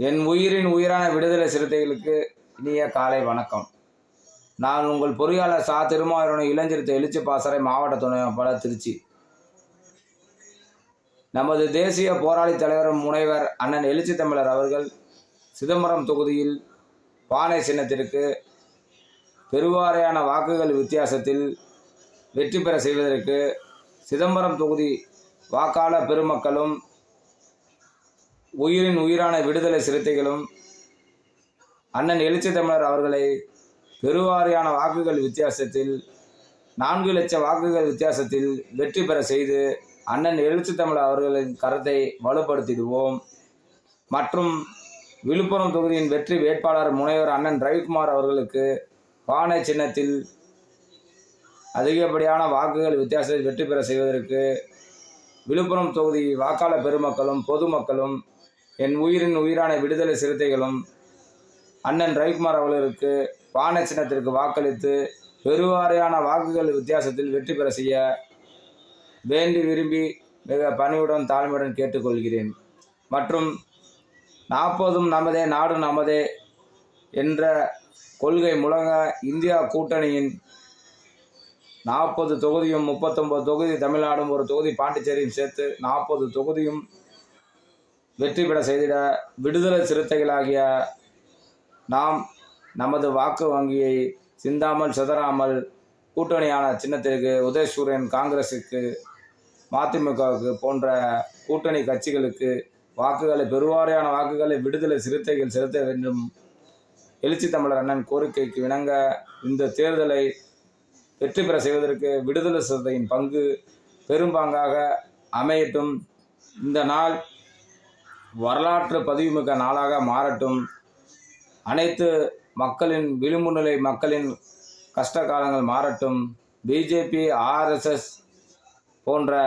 என் உயிரின் உயிரான விடுதலை சிறுத்தைகளுக்கு இனிய காலை வணக்கம். நான் உங்கள் பொறியாளர் சா. திருமாவளவன் இளஞ்சிறுத்தை எழுச்சி பாசறை மாவட்ட துணைப்பாளர் திருச்சி. நமது தேசிய போராளி தலைவர் முனைவர் அண்ணன் எழுச்சி தமிழர் அவர்கள் சிதம்பரம் தொகுதியில் பானை சின்னத்திற்கு பெருவாரியான வாக்குகள் வித்தியாசத்தில் வெற்றி பெற செய்வதற்கு சிதம்பரம் தொகுதி வாக்காளர் பெருமக்களும் உயிரின் உயிரான விடுதலை சிறுத்தைகளும் அண்ணன் எழுச்சி தமிழர் அவர்களை பெருவாரியான வாக்குகள் வித்தியாசத்தில் நான்கு லட்சம் வாக்குகள் வித்தியாசத்தில் வெற்றி பெற செய்து அண்ணன் எழுச்சி தமிழர் அவர்களின் கருத்தை வலுப்படுத்திடுவோம். மற்றும் விழுப்புரம் தொகுதியின் வெற்றி வேட்பாளர் முனைவர் அண்ணன் ரவிக்குமார் அவர்களுக்கு பானை சின்னத்தில் அதிகப்படியான வாக்குகள் வித்தியாசத்தில் வெற்றி பெற செய்வதற்கு விழுப்புரம் தொகுதி வாக்காளர் பெருமக்களும் பொதுமக்களும் என் உயிரின் உயிரான விடுதலை சிறுத்தைகளும் அண்ணன் ரவிக்குமார் அவர்களுக்கு பானை சின்னத்திற்கு வாக்களித்து பெருவாரியான வாக்குகள் வித்தியாசத்தில் வெற்றி பெற செய்ய வேண்டி விரும்பி மிக பணிவுடன் தாழ்மையுடன் கேட்டுக்கொள்கிறேன். மற்றும் நாற்பதும் நமதே நாடு நமதே என்ற கொள்கை முழங்க இந்தியா கூட்டணியின் நாற்பது தொகுதியும் முப்பத்தொம்பது தொகுதி தமிழ்நாடும் ஒரு தொகுதி பாண்டிச்சேரியும் சேர்த்து நாற்பது தொகுதியும் வெற்றி பெற செய்திட விடுதலை சிறுத்தைகளாகிய நாம் நமது வாக்கு வங்கியை சிந்தாமல் சிதறாமல் கூட்டணியான சின்னத்திற்கு உதயசூரியன் காங்கிரஸுக்கு மதிமுகவுக்கு போன்ற கூட்டணி கட்சிகளுக்கு வாக்குகளை பெருவாரியான வாக்குகளை விடுதலை சிறுத்தைகள் செலுத்த வேண்டும். எழுச்சி தமிழர் அண்ணன் கோரிக்கைக்கு இணங்க இந்த தேர்தலை வெற்றி பெற செய்வதற்கு விடுதலை சிறுத்தையின் பங்கு பெரும்பாங்காக அமையட்டும். இந்த நாள் வரலாற்று பதிவுமிக்க நாளாக மாறட்டும். அனைத்து மக்களின் விளிம்புநிலை மக்களின் கஷ்ட காலங்கள் மாறட்டும். பிஜேபி ஆர்எஸ்எஸ் போன்ற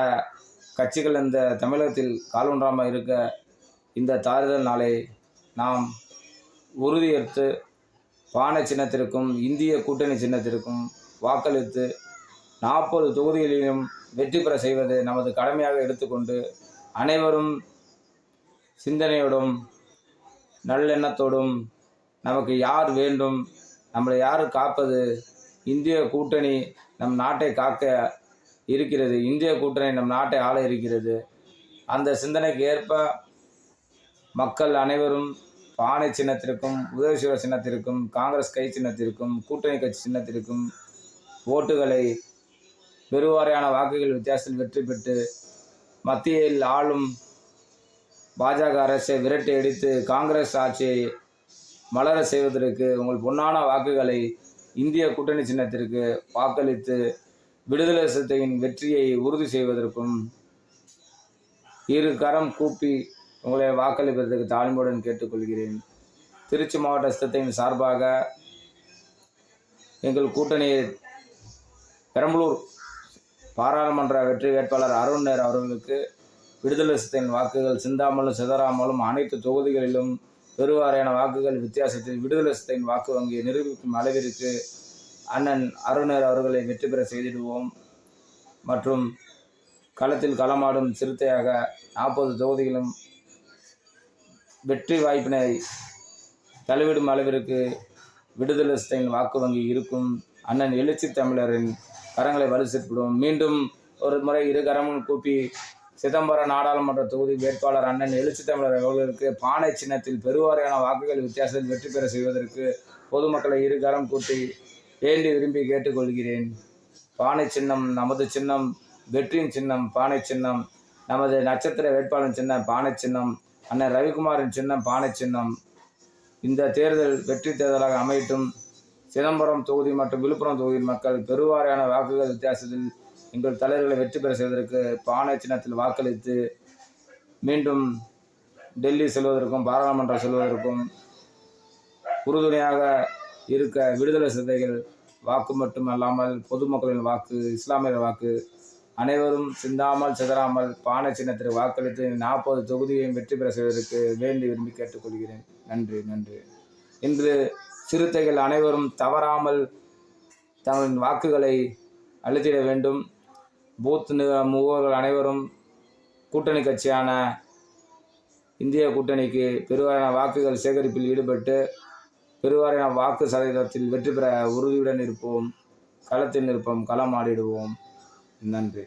கட்சிகள் இந்த தமிழகத்தில் காலூன்றாமல் இருக்க இந்த தாறுதல் நாளை நாம் உறுதியேற்று பானை சின்னத்திற்கும் இந்திய கூட்டணி சின்னத்திற்கும் வாக்களித்து நாற்பது தொகுதிகளிலும் வெற்றி பெற செய்வது நமது கடமையாக எடுத்துக்கொண்டு அனைவரும் சிந்தனையோடும் நல்லெண்ணத்தோடும் நமக்கு யார் வேண்டும் நம்மளை யார் காப்பது இந்திய கூட்டணி நம் நாட்டை காக்க இருக்கிறது இந்திய கூட்டணி நம் நாட்டை ஆள இருக்கிறது. அந்த சிந்தனைக்கு ஏற்ப மக்கள் அனைவரும் பானை சின்னத்திற்கும் உதயசிவ சின்னத்திற்கும் காங்கிரஸ் கை சின்னத்திற்கும் கூட்டணி கட்சி சின்னத்திற்கும் ஓட்டுகளை பெருவாரியான வாக்குகள் வித்தியாசத்தில் வெற்றி பெற்று மத்தியில் ஆளும் பாஜக அரசை விரட்டி அடித்து காங்கிரஸ் ஆட்சியை மலர செய்வதற்கு உங்கள் பொன்னான வாக்குகளை இந்திய கூட்டணி சின்னத்திற்கு வாக்களித்து விடுதலை சிறுத்தையின் வெற்றியை உறுதி செய்வதற்கும் இரு கரம் கூப்பி உங்களை வாக்களிப்பதற்கு தாழ்மையுடன் கேட்டுக்கொள்கிறேன். திருச்சி மாவட்ட சிறுத்தையின் சார்பாக எங்கள் கூட்டணி பெரம்பலூர் பாராளுமன்ற வெற்றி வேட்பாளர் அருண் நேர் அவர்களுக்கு விடுதலை சிறுத்தையின் வாக்குகள் சிந்தாமலும் சிதறாமலும் அனைத்து தொகுதிகளிலும் பெருவாரியான வாக்குகள் வித்தியாசத்தில் விடுதலை சிறுத்தையின் வாக்கு வங்கியை நிரூபிக்கும் அளவிற்கு அண்ணன் அருணர் அவர்களை வெற்றி பெற செய்திடுவோம். மற்றும் களத்தில் களமாடும் சிறுத்தையாக நாற்பது தொகுதிகளும் வெற்றி வாய்ப்பினை தழுவிடும் அளவிற்கு விடுதலை சிறுத்தையின் வாக்கு வங்கி இருக்கும் அண்ணன் எழுச்சி தமிழரின் கரங்களை வலு மீண்டும் ஒரு முறை இரு கரமும் கூப்பி சிதம்பரம் நாடாளுமன்ற தொகுதி வேட்பாளர் அண்ணன் எழுச்சி தமிழர் அவர்களுக்கு பானை சின்னத்தில் பெருவாரியான வாக்குகள் வித்தியாசத்தில் வெற்றி பெற செய்வதற்கு பொதுமக்களை இரு கரம் கூட்டி வேண்டி விரும்பி கேட்டுக்கொள்கிறேன். பானை சின்னம் நமது சின்னம் வெற்றியின் சின்னம் பானை சின்னம் நமது நட்சத்திர வேட்பாளர் சின்னம் பானை சின்னம் அண்ணன் ரவிக்குமாரின் சின்னம் பானை சின்னம். இந்த தேர்தல் வெற்றி தேர்தலாக அமையட்டும். சிதம்பரம் தொகுதி மற்றும் விழுப்புரம் தொகுதியின் மக்கள் பெருவாரியான வாக்குகள் வித்தியாசத்தில் எங்கள் தலைவர்களை வெற்றி பெற செய்வதற்கு பானை சின்னத்தில் வாக்களித்து மீண்டும் டெல்லி செல்வதற்கும் பாராளுமன்றம் செல்வதற்கும் உறுதுணையாக இருக்க விடுதலை சிந்தைகள் வாக்கு மட்டுமல்லாமல் பொதுமக்களின் வாக்கு இஸ்லாமியர் வாக்கு அனைவரும் சிந்தாமல் சிதறாமல் பானை சின்னத்திற்கு வாக்களித்து நாற்பது தொகுதியையும் வெற்றி பெற செய்வதற்கு வேண்டி விரும்பி கேட்டுக்கொள்கிறேன். நன்றி நன்றி. இன்று சிறுத்தைகள் அனைவரும் தவறாமல் தங்களின் வாக்குகளை அழுத்திட வேண்டும். பூத் முகவர்கள் அனைவரும் கூட்டணி கட்சியான இந்திய கூட்டணிக்கு பெருவாரியான வாக்குகள் சேகரிப்பில் ஈடுபட்டு பெருவாரியான வாக்கு சதவீதத்தில் வெற்றி பெற உறுதியுடன் இருப்போம். களத்தில் நிற்போம். களமாடிடுவோம் நன்றி.